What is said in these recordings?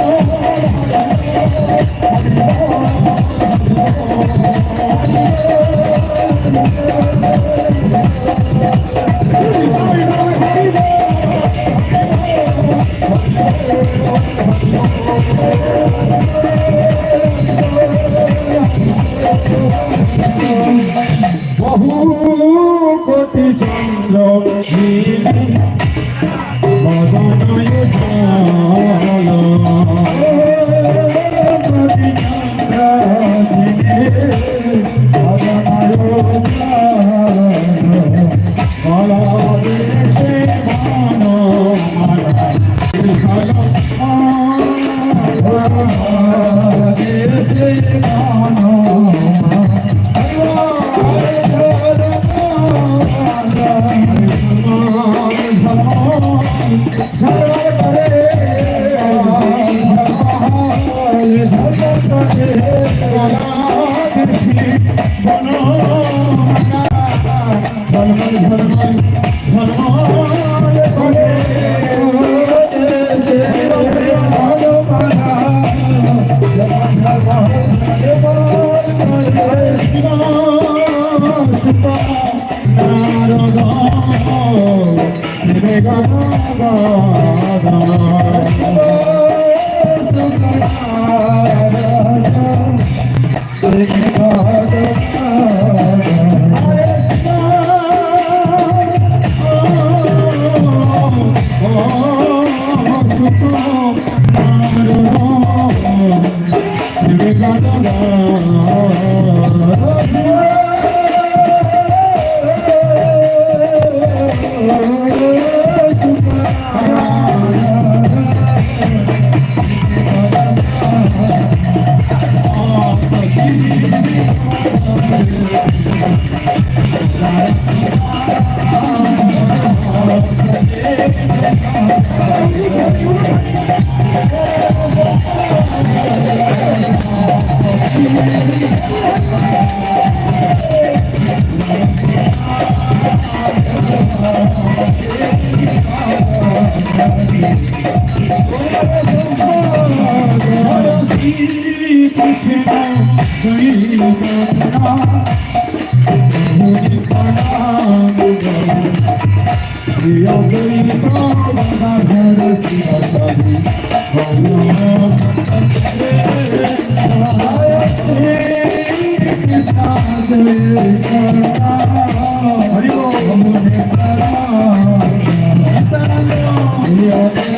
Oh, Oh, Hariom Yeah.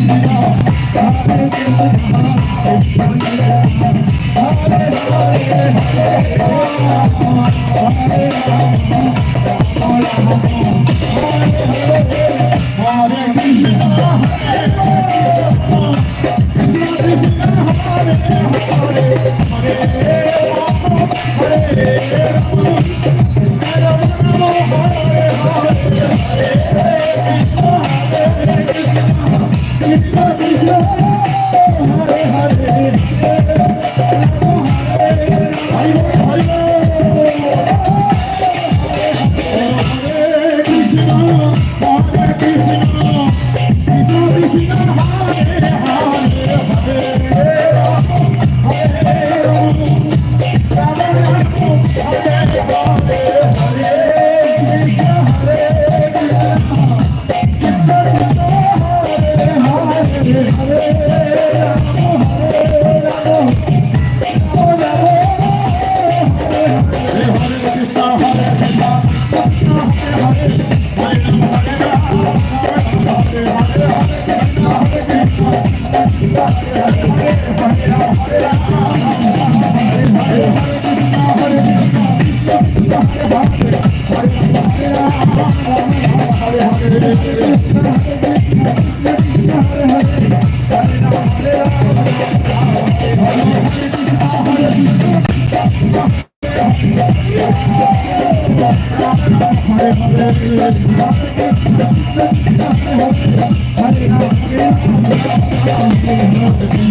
Hare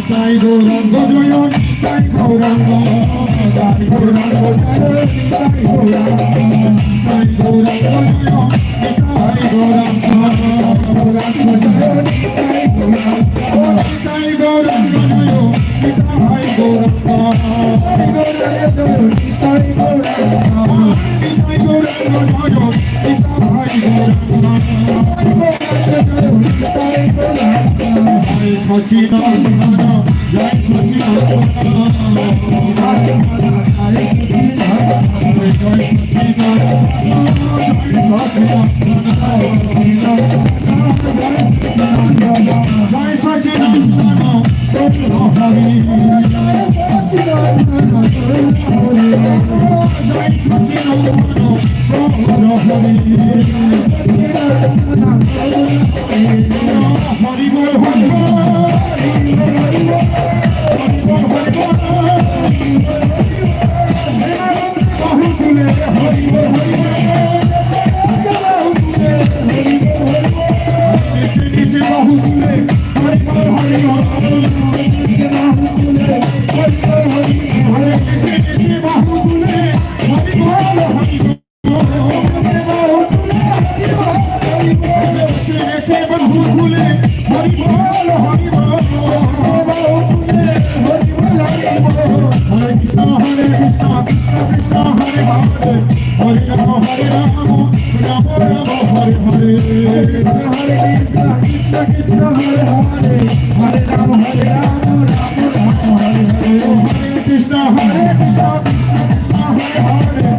তাই Gauranga join তাই গৌরাঙ্গ তাই গৌরাঙ্গ জয়ন তাই গৌরাঙ্গ তাই গৌরাঙ্গ জয়ন তাই গৌরাঙ্গ গৌরাঙ্গ জয়ন তাই গৌরাঙ্গ তাই গৌরাঙ্গ জয়ন তাই Gauranga Jai Sachin Jai Hari ball Hari ball Hare Hare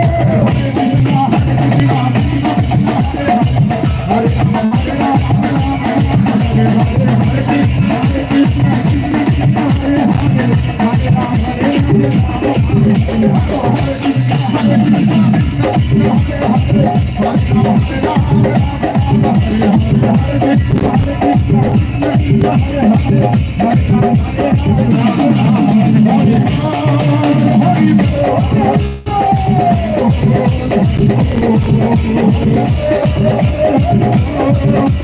Thank you.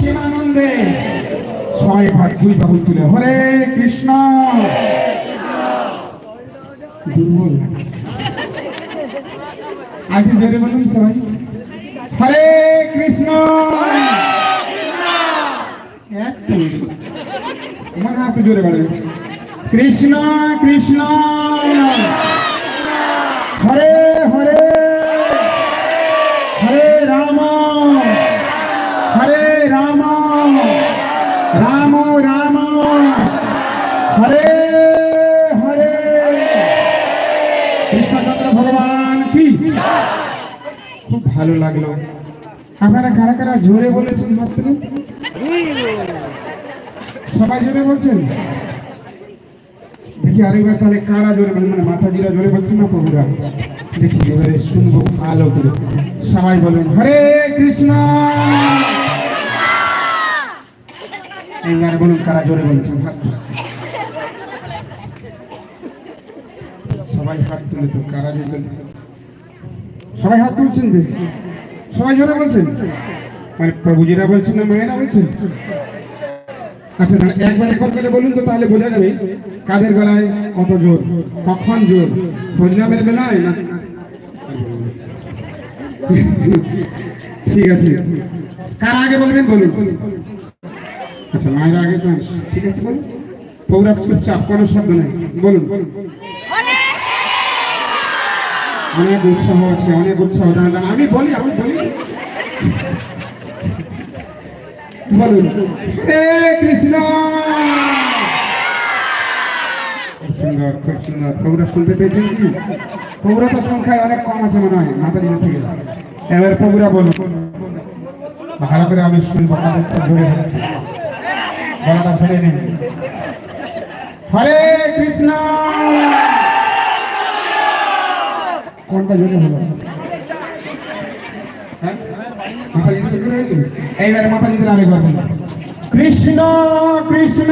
প্রেমানন্দে ছয় ভাগ দুই বাহুল তুলে হরে কৃষ্ণ আগে জোরে বলুন সবাই হরে কৃষ্ণ একটু মনে হয় আপনি জোরে বলেন কৃষ্ণ কৃষ্ণ হরে হরে হরে রাম হরে রাম রাম রাম। হরে হরে। কৃষ্ণচন্দ্র ভগবান কি? খুব ভালো লাগল। আপনারা কারা কারা জোরে বলেছেন মাত্র? সবাই জোরে বলছেন? দেখি আরেকবার তাহলে কারা জোরে বলেন মানে মাতাজিরা জোরে বলছেন না প্রভুরা দেখি এবারে শুনব ভালো করে। সবাই বলুন, হরে কৃষ্ণ! এইবার বলুন কারা জোরে বলছেন হাত সবাই হাত তুলে তো, কারা জোরে সবাই হাত তুলছেন সবাই জোরে বলছেন? মানে প্রভুজিরা বলছেন না মায়েরা বলছেন? আচ্ছা তাহলে একবার একবার করে বলুন তো, তাহলে বোঝা যাবে কাদের গলায় কত জোর, কখন জোর হরিনামের বেলায় না? ঠিক আছে। কার আগে বলবেন, বলুন। আচ্ছা মায়ের আগে তো ঠিক আছে, বলুন। পৌরা চুপচাপ, কোনো শব্দ নেই। বলুন। অনেক উৎসাহ আছে, অনেক উৎসাহ দাঁড়ান। আমি বলি আমি বলি। বলুন। হরে কৃষ্ণ! সুন্দর, খুব সুন্দর। পৌরা শুনতে পেয়েছেন কি? পৌরা তো সংখ্যায় অনেক কম আছে মনে হয় মাতাজি থেকে। এবার পৌরা বলুন। ভালো করে আমি শুনব জোরে হচ্ছে। গলাটা ছেড়ে নিন। হরে কৃষ্ণ। কোনটা জোরে হলো? এইবারে মাথা মাতাজিদের আরেকবার কৃষ্ণ কৃষ্ণ।